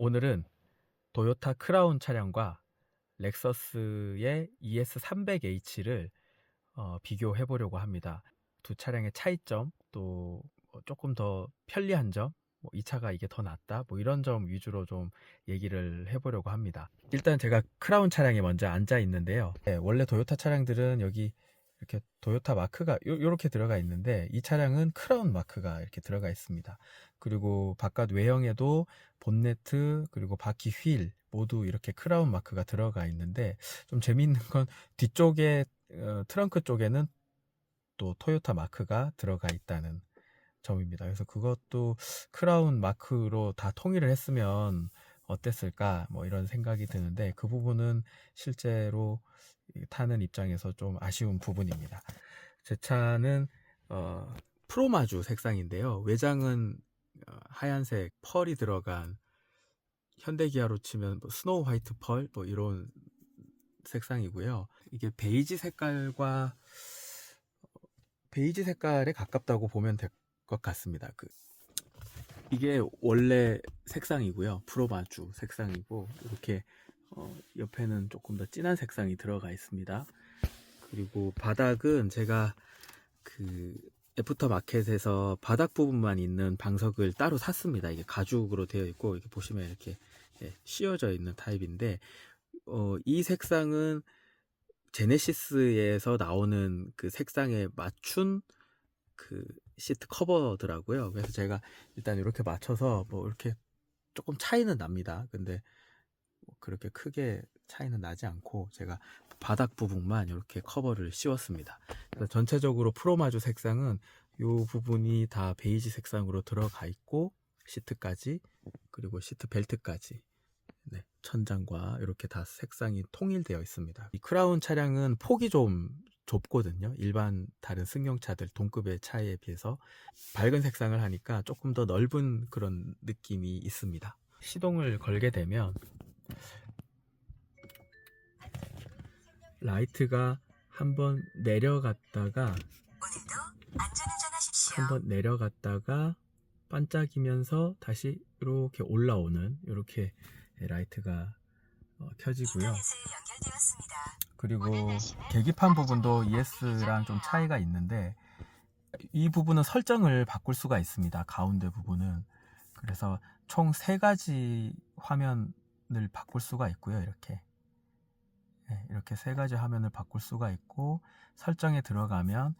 오늘은 도요타 크라운 차량과 렉서스의 ES300H를 어, 비교해 보려고 합니다. 두 차량의 차이점, 또뭐 조금 더 편리한 점, 뭐 이 차가 이게 더 낫다, 뭐 이런 점 위주로 좀 얘기를 해보려고 합니다. 일단 제가 크라운 차량에 먼저 앉아 있는데요. 네, 원래 도요타 차량들은 여기 이렇게 도요타 마크가 요, 요렇게 들어가 있는데 이 차량은 크라운 마크가 이렇게 들어가 있습니다. 그리고 바깥 외형에도 본네트 그리고 바퀴 휠 모두 이렇게 크라운 마크가 들어가 있는데 좀 재미있는 건 뒤쪽에 어, 트렁크 쪽에는 또 토요타 마크가 들어가 있다는 점입니다. 그래서 그것도 크라운 마크로 다 통일을 했으면 어땠을까 뭐 이런 생각이 드는데 그 부분은 실제로 타는 입장에서 좀 아쉬운 부분입니다. 제 차는 어, 프로마주 색상인데요. 외장은 어, 하얀색 펄이 들어간 현대기아로 치면 뭐 스노우 화이트 펄 뭐 이런 색상이고요. 이게 베이지 색깔과 베이지 색깔에 가깝다고 보면 될 것 같습니다. 그 이게 원래 색상이고요. 프로마주 색상이고 이렇게 어, 옆에는 조금 더 진한 색상이 들어가 있습니다. 그리고 바닥은 제가 그 애프터 마켓에서 바닥 부분만 있는 방석을 따로 샀습니다. 이게 가죽으로 되어 있고 이렇게 보시면 이렇게 예, 씌워져 있는 타입인데 어, 이 색상은 제네시스에서 나오는 그 색상에 맞춘 그 시트 커버더라고요. 그래서 제가 일단 이렇게 맞춰서 뭐 이렇게 조금 차이는 납니다. 근데 뭐 그렇게 크게 차이는 나지 않고 제가 바닥 부분만 이렇게 커버를 씌웠습니다. 전체적으로 프로마주 색상은 이 부분이 다 베이지 색상으로 들어가 있고 시트까지 그리고 시트 벨트까지 네, 천장과 이렇게 다 색상이 통일되어 있습니다. 이 크라운 차량은 폭이 좀 좁거든요. 일반 다른 승용차들 동급의 차에 비해서 밝은 색상을 하니까 조금 더 넓은 그런 느낌이 있습니다. 시동을 걸게 되면 라이트가 한번 내려갔다가 오늘도 안전운전하십시오. 한번 내려갔다가 반짝이면서 다시 이렇게 올라오는 이렇게 라이트가 어, 켜지고요. 그리고 계기판 부분도 ES랑 좀 차이가 있는데 이 부분은 설정을 바꿀 수가 있습니다. 가운데 부분은 그래서 총 세 가지 화면 을 바꿀 수가 있고요. 이렇게 네, 이렇게 세 가지 화면을 바꿀 수가 있고 설정에 들어가면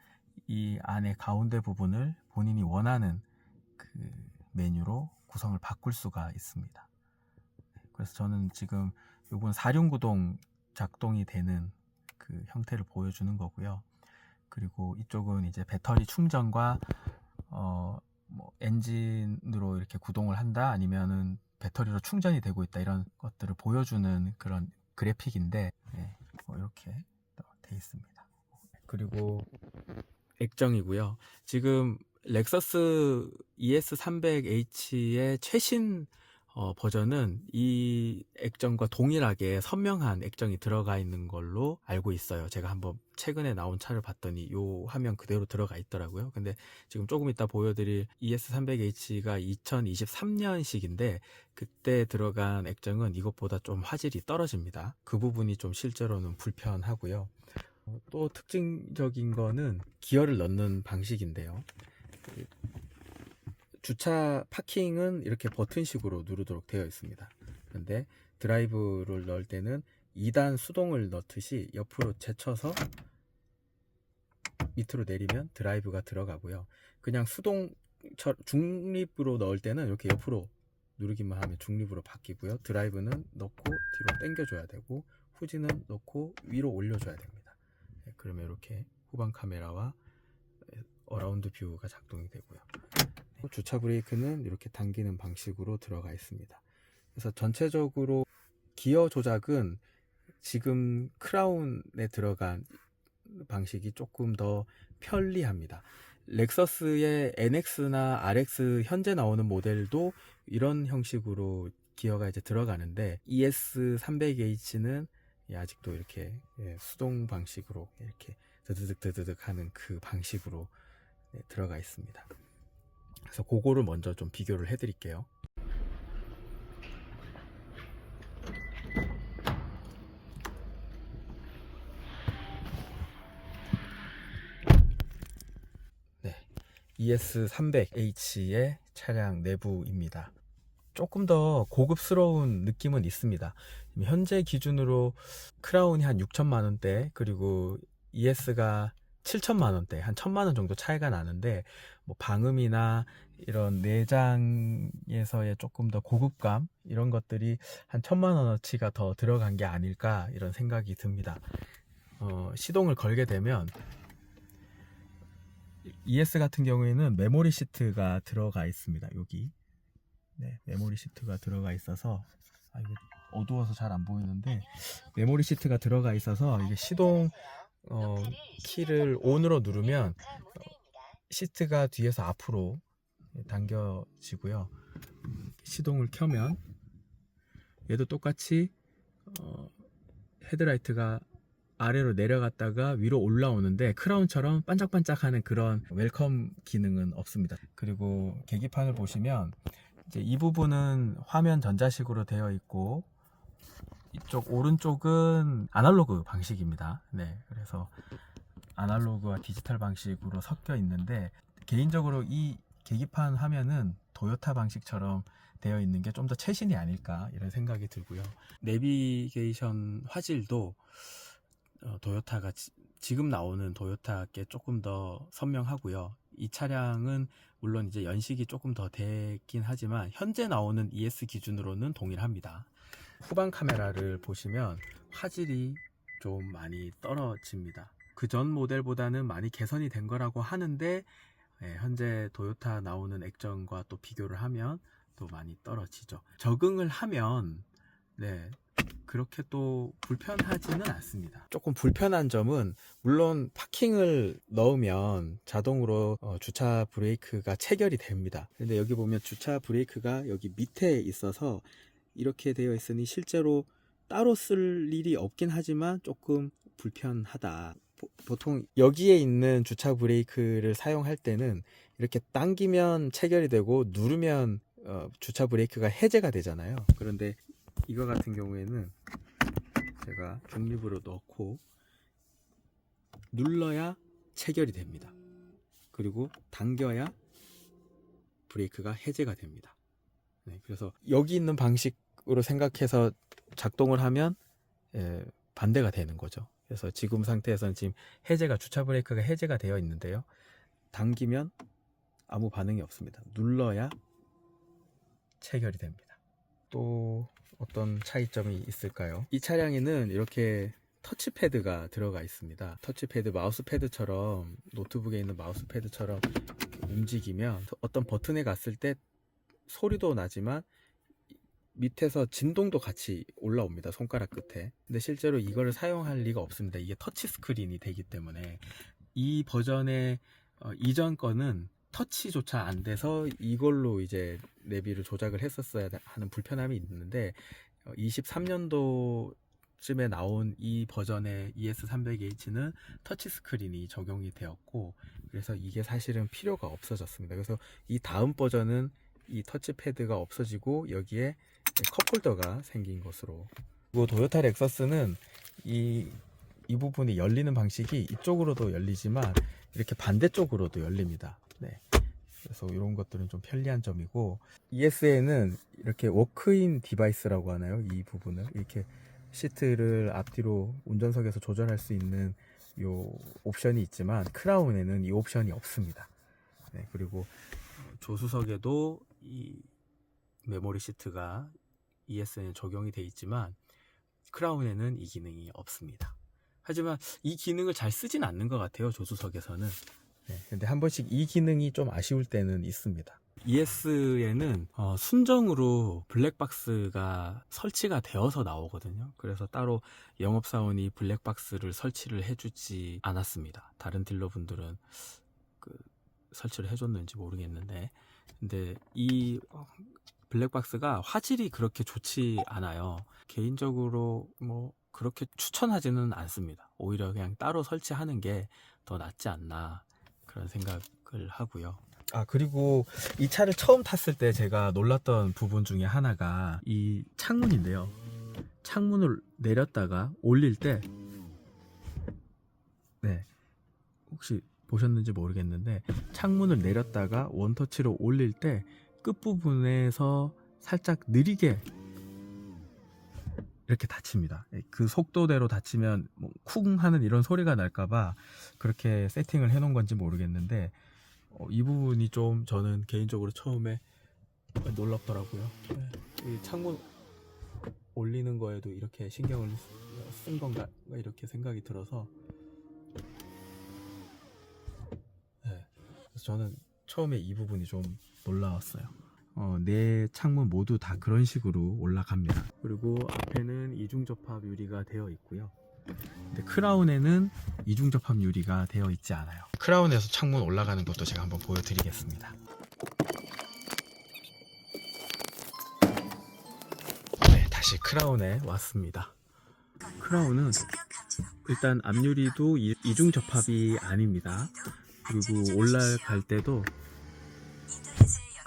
이 안에 가운데 부분을 본인이 원하는 그 메뉴로 구성을 바꿀 수가 있습니다. 그래서 저는 지금 요건 4륜구동 작동이 되는 그 형태를 보여주는 거고요. 그리고 이쪽은 이제 배터리 충전과 어, 뭐 엔진으로 이렇게 구동을 한다 아니면은 배터리로 충전이 되고 있다 이런 것들을 보여주는 그런 그래픽인데 네, 뭐 이렇게 돼 있습니다. 그리고 액정이고요. 지금 렉서스 ES300H의 최신 어, 버전은 이 액정과 동일하게 선명한 액정이 들어가 있는 걸로 알고 있어요. 제가 한번 최근에 나온 차를 봤더니 이 화면 그대로 들어가 있더라고요. 근데 지금 조금 이따 보여드릴 ES300H가 2023년식인데 그때 들어간 액정은 이것보다 좀 화질이 떨어집니다. 그 부분이 좀 실제로는 불편하고요. 어, 또 특징적인 거는 기어를 넣는 방식인데요. 주차 파킹은 이렇게 버튼식으로 누르도록 되어 있습니다. 그런데 드라이브를 넣을 때는 2단 수동을 넣듯이 옆으로 제쳐서 밑으로 내리면 드라이브가 들어가고요. 그냥 수동 중립으로 넣을 때는 이렇게 옆으로 누르기만 하면 중립으로 바뀌고요. 드라이브는 넣고 뒤로 당겨줘야 되고 후진은 넣고 위로 올려줘야 됩니다. 네, 그러면 이렇게 후방 카메라와 어라운드 뷰가 작동이 되고요. 주차 브레이크는 이렇게 당기는 방식으로 들어가 있습니다. 그래서 전체적으로 기어 조작은 지금 크라운에 들어간 방식이 조금 더 편리합니다. 렉서스의 NX나 RX 현재 나오는 모델도 이런 형식으로 기어가 이제 들어가는데 ES300H는 아직도 이렇게 예, 수동 방식으로 이렇게 드드득 드드득 하는 그 방식으로 네, 들어가 있습니다. 그래서 그거를 먼저 좀 비교를 해드릴게요. 네, ES300H의 차량 내부입니다. 조금 더 고급스러운 느낌은 있습니다. 현재 기준으로 크라운이 한 6천만 원대, 그리고 ES가 7천만 원대 한 천만 원 정도 차이가 나는데 뭐 방음이나 이런 내장에서의 조금 더 고급감 이런 것들이 한 천만 원어치가 더 들어간 게 아닐까 이런 생각이 듭니다. 어, 시동을 걸게 되면 ES 같은 경우에는 메모리 시트가 들어가 있습니다. 여기 네, 메모리 시트가 들어가 있어서 아, 이거 어두워서 잘 안 보이는데 메모리 시트가 들어가 있어서 이게 시동 어, 키를 ON으로 누르면 어, 시트가 뒤에서 앞으로 당겨지고요. 시동을 켜면 얘도 똑같이 어, 헤드라이트가 아래로 내려갔다가 위로 올라오는데 크라운처럼 반짝반짝하는 그런 웰컴 기능은 없습니다. 그리고 계기판을 보시면 이제 이 부분은 화면 전자식으로 되어 있고 이쪽 오른쪽은 아날로그 방식입니다. 네, 그래서 아날로그와 디지털 방식으로 섞여 있는데 개인적으로 이 계기판 화면은 도요타 방식처럼 되어 있는 게 좀 더 최신이 아닐까 이런 생각이 들고요. 내비게이션 화질도 어, 도요타가 지, 금 나오는 도요타께 조금 더 선명하고요. 이 차량은 물론 이제 연식이 조금 더 됐긴 하지만 현재 나오는 ES 기준으로는 동일합니다. 후방 카메라를 보시면 화질이 좀 많이 떨어집니다. 그 전 모델보다는 많이 개선이 된 거라고 하는데 예, 현재 도요타 나오는 액정과 또 비교를 하면 또 많이 떨어지죠. 적응을 하면 네 그렇게 또 불편하지는 않습니다. 조금 불편한 점은 물론 파킹을 넣으면 자동으로 어, 주차 브레이크가 체결이 됩니다. 근데 여기 보면 주차 브레이크가 여기 밑에 있어서 이렇게 되어 있으니 실제로 따로 쓸 일이 없긴 하지만 조금 불편하다. 보- 보통 여기에 있는 주차 브레이크를 사용할 때는 이렇게 당기면 체결이 되고 누르면 어, 주차 브레이크가 해제가 되잖아요. 그런데 이거 같은 경우에는 제가 중립으로 넣고 눌러야 체결이 됩니다. 그리고 당겨야 브레이크가 해제가 됩니다. 네, 그래서 여기 있는 방식으로 생각해서 작동을 하면 예, 반대가 되는 거죠. 그래서 지금 상태에서는 지금 해제가 주차 브레이크가 해제가 되어 있는데요. 당기면 아무 반응이 없습니다. 눌러야 체결이 됩니다. 또 어떤 차이점이 있을까요? 이 차량에는 이렇게 터치패드가 들어가 있습니다. 터치패드 마우스패드처럼 노트북에 있는 마우스패드처럼 움직이면 어떤 버튼에 갔을 때 소리도 나지만 밑에서 진동도 같이 올라옵니다. 손가락 끝에. 근데 실제로 이거를 사용할 리가 없습니다. 이게 터치 스크린이 되기 때문에 이 버전의 어, 이전 거는 터치조차 안 돼서 이걸로 이제 내비를 조작을 했었어야 하는 불편함이 있는데 23년도 쯤에 나온 이 버전의 ES300H는 터치 스크린이 적용이 되었고 그래서 이게 사실은 필요가 없어졌습니다. 그래서 이 다음 버전은 이 터치패드가 없어지고 여기에 컵홀더가 생긴 것으로 그리고 도요타 렉서스는 이, 이 부분이 열리는 방식이 이쪽으로도 열리지만 이렇게 반대쪽으로도 열립니다. 네. 그래서 이런 것들은 좀 편리한 점이고 ES에는 이렇게 워크인 디바이스라고 하나요? 이 부분을 이렇게 시트를 앞뒤로 운전석에서 조절할 수 있는 요 옵션이 있지만 크라운에는 이 옵션이 없습니다. 네, 그리고 조수석에도 이 메모리 시트가 ES에 적용이 돼 있지만 크라운에는 이 기능이 없습니다. 하지만 이 기능을 잘 쓰진 않는 것 같아요 조수석에서는. 네, 근데 한 번씩 이 기능이 좀 아쉬울 때는 있습니다. ES에는 어, 순정으로 블랙박스가 설치가 되어서 나오거든요. 그래서 따로 영업사원이 블랙박스를 설치를 해주지 않았습니다. 다른 딜러분들은 그 설치를 해줬는지 모르겠는데, 근데 이 어, 블랙박스가 화질이 그렇게 좋지 않아요. 개인적으로 뭐 그렇게 추천하지는 않습니다. 오히려 그냥 따로 설치하는 게 더 낫지 않나 그런 생각을 하고요. 아 그리고 이 차를 처음 탔을 때 제가 놀랐던 부분 중에 하나가 이 창문인데요. 창문을 내렸다가 올릴 때, 네 혹시 보셨는지 모르겠는데 창문을 내렸다가 원터치로 올릴 때 끝부분에서 살짝 느리게 이렇게 닫힙니다. 그 속도대로 닫히면 뭐쿵 하는 이런 소리가 날까봐 그렇게 세팅을 해놓은 건지 모르겠는데 어, 이 부분이 좀 저는 개인적으로 처음에 놀랍더라고요. 네. 이 창문 올리는 거에도 이렇게 신경을 쓴 건가 이렇게 생각이 들어서 네. 저는 처음에 이 부분이 좀 놀라웠어요. 어, 네 창문 모두 다 그런 식으로 올라갑니다. 그리고 앞에는 이중 접합 유리가 되어 있고요. 근데 크라운에는 이중 접합 유리가 되어 있지 않아요. 크라운에서 창문 올라가는 것도 제가 한번 보여드리겠습니다. 네, 다시 크라운에 왔습니다. 크라운은 일단 앞유리도 이- 이중 접합이 아닙니다. 그리고 올라갈 때도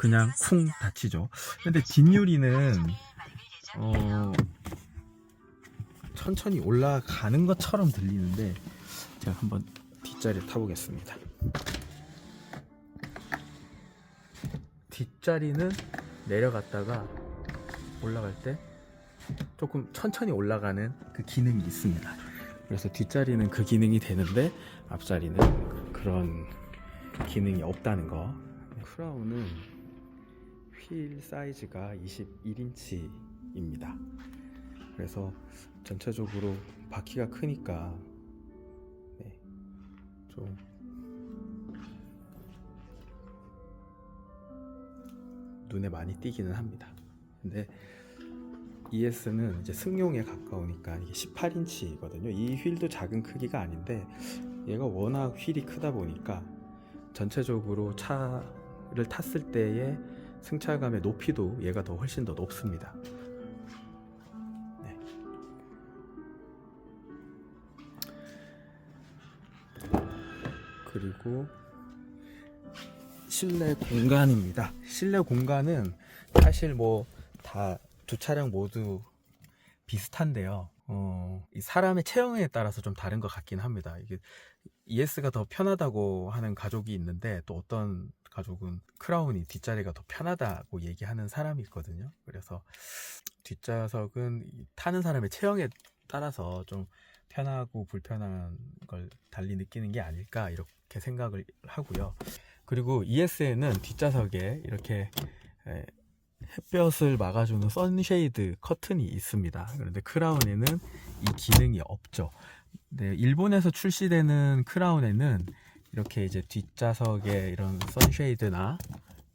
그냥 쿵 닫히죠. 근데 뒷유리는 어 천천히 올라가는 것처럼 들리는데 제가 한번 뒷자리를 타보겠습니다. 뒷자리는 내려갔다가 올라갈 때 조금 천천히 올라가는 그 기능이 있습니다. 그래서 뒷자리는 그 기능이 되는데 앞자리는 그런 기능이 없다는 거. 크라운은 휠 사이즈가 21인치입니다. 그래서 전체적으로 바퀴가 크니까 네, 좀 눈에 많이 띄기는 합니다. 근데 ES는 이제 승용에 가까우니까 이게 18인치거든요. 이 휠도 작은 크기가 아닌데 얘가 워낙 휠이 크다 보니까 전체적으로 차를 탔을 때의 승차감의 높이도 얘가 더 훨씬 더 높습니다. 네. 그리고 실내 공간입니다. 실내 공간은 사실 뭐 다 두 차량 모두 비슷한데요. 어, 이 사람의 체형에 따라서 좀 다른 것 같긴 합니다. 이게 ES가 더 편하다고 하는 가족이 있는데 또 어떤 가족은 크라운이 뒷자리가 더 편하다고 얘기하는 사람이 있거든요. 그래서 뒷좌석은 이 타는 사람의 체형에 따라서 좀 편하고 불편한 걸 달리 느끼는 게 아닐까 이렇게 생각을 하고요. 그리고 ES에는 뒷좌석에 이렇게 에, 햇볕을 막아주는 선쉐이드 커튼이 있습니다. 그런데 크라운에는 이 기능이 없죠. 네, 일본에서 출시되는 크라운에는 이렇게 이제 뒷좌석에 이런 선쉐이드나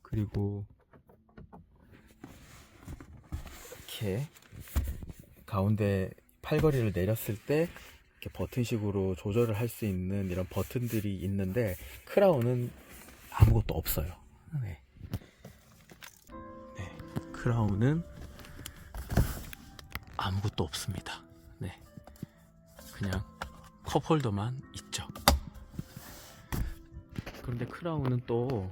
그리고 이렇게 가운데 팔걸이를 내렸을 때 이렇게 버튼식으로 조절을 할 수 있는 이런 버튼들이 있는데 크라운은 아무것도 없어요. 네. 네, 크라운은 아무것도 없습니다. 네, 그냥 컵홀더만 있죠. 그런데 크라운은 또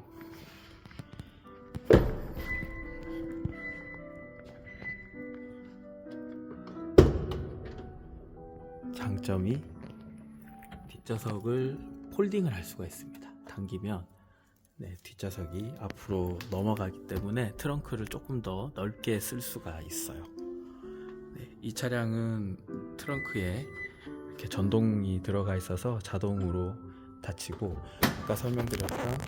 장점이 뒷좌석을 폴딩을 할 수가 있습니다. 당기면 네, 뒷좌석이 앞으로 넘어가기 때문에 트렁크를 조금 더 넓게 쓸 수가 있어요. 네, 이 차량은 트렁크에 이렇게 전동이 들어가 있어서 자동으로 닫히고 아까 설명드렸던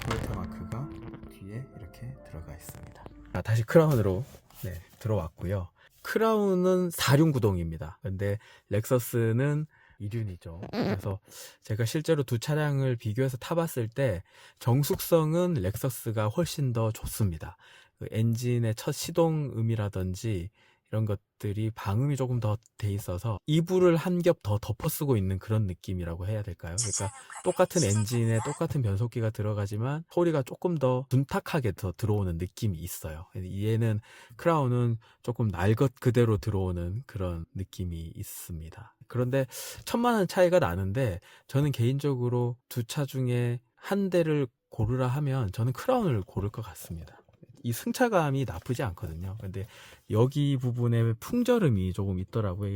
토요타 마크가 뒤에 이렇게 들어가 있습니다. 아, 다시 크라운으로 네, 들어왔고요. 크라운은 4륜 구동입니다. 근데 렉서스는 2륜이죠. 그래서 제가 실제로 두 차량을 비교해서 타봤을 때 정숙성은 렉서스가 훨씬 더 좋습니다. 그 엔진의 첫 시동음이라든지 이런 것들이 방음이 조금 더 돼 있어서 이불을 한 겹 더 덮어 쓰고 있는 그런 느낌이라고 해야 될까요? 그러니까 똑같은 엔진에 똑같은 변속기가 들어가지만 소리가 조금 더 둔탁하게 더 들어오는 느낌이 있어요. 얘는 크라운은 조금 날 것 그대로 들어오는 그런 느낌이 있습니다. 그런데 천만 원 차이가 나는데 저는 개인적으로 두 차 중에 한 대를 고르라 하면 저는 크라운을 고를 것 같습니다. 이 승차감이 나쁘지 않거든요. 근데 여기 부분에 풍절음이 조금 있더라고요.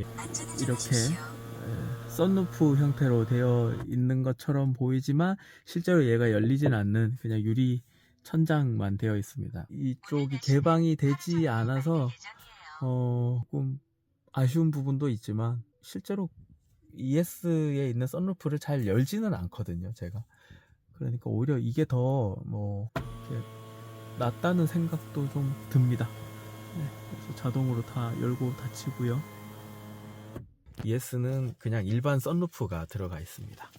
이렇게. 에, 썬루프 형태로 되어 있는 것처럼 보이지만 실제로 얘가 열리진 않는 그냥 유리 천장만 되어 있습니다. 이쪽이 개방이 되지 않아서 어, 조금 아쉬운 부분도 있지만 실제로 ES에 있는 썬루프를 잘 열지는 않거든요, 제가. 그러니까 오히려 이게 더 뭐 낫다는 생각도 좀 듭니다. 네, 그래서 자동으로 다 열고 닫히고요. ES는 그냥 일반 썬루프가 들어가 있습니다.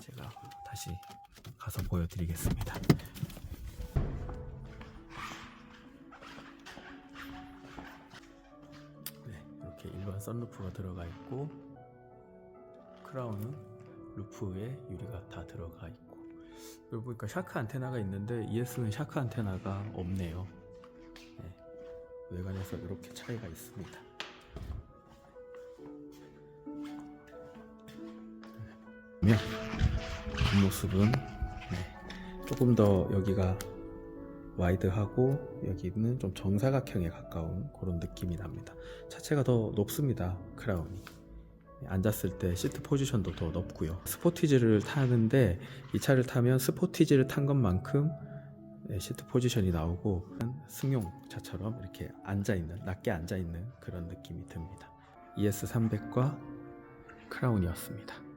제가 다시 가서 보여드리겠습니다. 네, 이렇게 일반 썬루프가 들어가 있고 크라운은 루프에 유리가 다 들어가 있고 여기 보니까 샤크 안테나가 있는데 ES는 샤크 안테나가 없네요. 네, 외관에서 이렇게 차이가 있습니다. 네, 뒷모습은 네, 조금 더 여기가 와이드하고 여기는 좀 정사각형에 가까운 그런 느낌이 납니다. 차체가 더 높습니다. 크라운이. 앉았을 때 시트 포지션도 더 높고요. 스포티지를 타는데 이 차를 타면 스포티지를 탄 것만큼 네, 시트 포지션이 나오고 승용 차처럼 이렇게 앉아 있는 낮게 앉아 있는 그런 느낌이 듭니다. ES300과 크라운이었습니다.